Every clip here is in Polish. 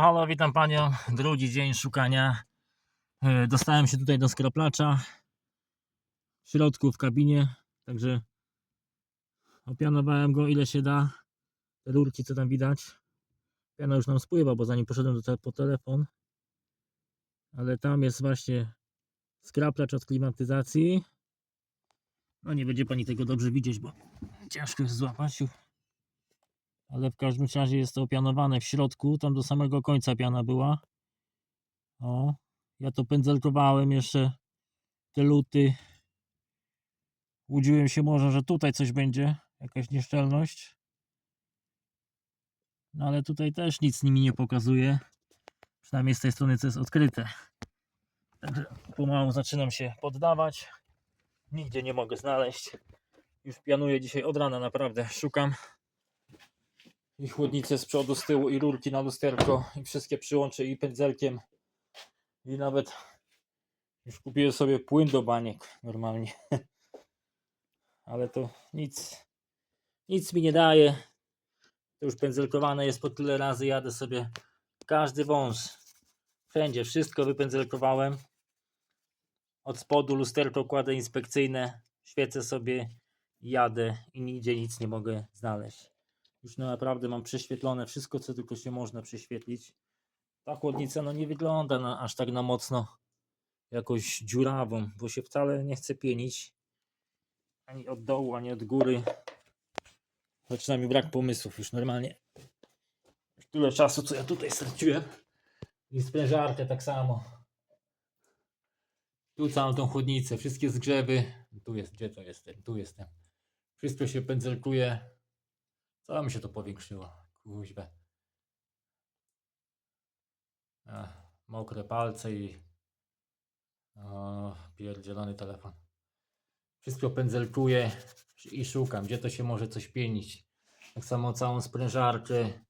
Halo, witam panią. Drugi dzień szukania. E, Dostałem się tutaj do skraplacza. W środku, w kabinie. Także opianowałem go ile się da. Te rurki, co tam widać. Piana już nam spływa, bo zanim poszedłem do po telefon. Ale tam jest właśnie skraplacz od klimatyzacji. No nie będzie pani tego dobrze widzieć, bo ciężko jest złapać ale w każdym razie jest to opianowane w środku, tam do samego końca piana była. O, ja to pędzelkowałem jeszcze te luty. Łudziłem się może, że tutaj coś będzie, jakaś nieszczelność. No ale tutaj też nic nimi nie pokazuje. Przynajmniej z tej strony, co jest odkryte. Także pomału zaczynam się poddawać. Nigdzie nie mogę znaleźć. Już pianuję dzisiaj od rana, naprawdę szukam i chłodnicę z przodu, z tyłu i rurki na lusterko i wszystkie przyłączę i pędzelkiem. I nawet już kupiłem sobie płyn do baniek normalnie. Ale to nic nic mi nie daje. To już pędzelkowane jest po tyle razy jadę sobie każdy wąż wszędzie wszystko wypędzelkowałem. Od spodu lusterko kładę inspekcyjne świecę sobie jadę i nigdzie nic nie mogę znaleźć już naprawdę mam prześwietlone wszystko, co tylko się można prześwietlić. Ta chłodnica no nie wygląda na, aż tak na mocno jakoś dziurawą, bo się wcale nie chce pienić. Ani od dołu, ani od góry. Zaczyna mi brak pomysłów już normalnie. Tyle czasu, co ja tutaj straciłem. I sprężarkę tak samo. Tu całą tą chłodnicę, wszystkie zgrzewy. Tu jest, gdzie to jestem? Tu jestem. Wszystko się pędzelkuje. Co mi się to powiększyło? Kuźbę. Ech, mokre palce i o, pierdzielony telefon. Wszystko pędzelkuję i szukam, gdzie to się może coś pienić. Tak samo całą sprężarkę.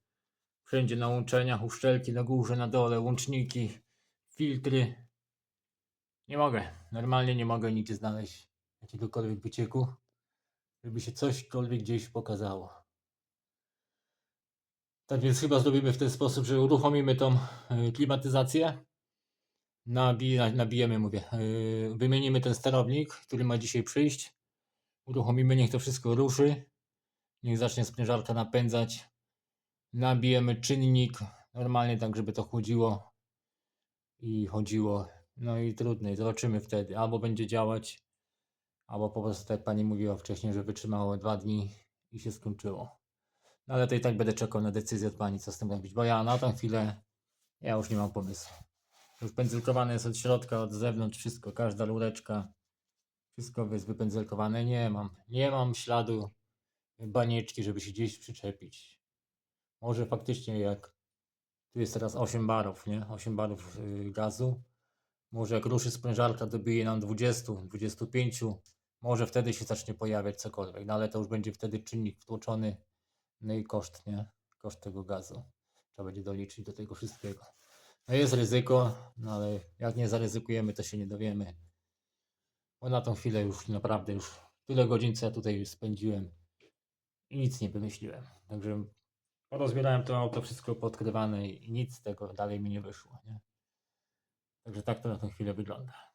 Wszędzie na łączeniach, uszczelki na górze, na dole, łączniki, filtry. Nie mogę. Normalnie nie mogę nigdzie znaleźć jakiegokolwiek wycieku, żeby się cośkolwiek gdzieś pokazało. Tak więc chyba zrobimy w ten sposób, że uruchomimy tą y, klimatyzację. Nabij, nabijemy, mówię. y, Wymienimy ten sterownik, który ma dzisiaj przyjść. Uruchomimy, niech to wszystko ruszy. Niech zacznie sprężarka napędzać. Nabijemy czynnik normalnie, tak żeby to chłodziło i chodziło. No i trudno, i zobaczymy wtedy. Albo będzie działać, albo po prostu, tak jak pani mówiła wcześniej, że wytrzymało dwa dni i się skończyło. No ale to i tak będę czekał na decyzję od pani, co z tym robić, bo ja na tą chwilę ja już nie mam pomysłu. Już pędzelkowane jest od środka, od zewnątrz, wszystko, każda rureczka, wszystko jest wypędzelkowane. Nie mam, nie mam śladu banieczki, żeby się gdzieś przyczepić. Może faktycznie jak tu jest teraz 8 barów, nie? 8 barów yy, gazu. Może jak ruszy sprężarka, dobije nam 20, 25. Może wtedy się zacznie pojawiać cokolwiek, no ale to już będzie wtedy czynnik wtłoczony no i koszt, nie? Koszt tego gazu. Trzeba będzie doliczyć do tego wszystkiego. No jest ryzyko, no ale jak nie zaryzykujemy, to się nie dowiemy. Bo na tą chwilę już naprawdę już tyle godzin, co ja tutaj spędziłem i nic nie wymyśliłem. Także porozbierałem to auto, wszystko podkrywane i nic z tego dalej mi nie wyszło, nie? Także tak to na tą chwilę wygląda.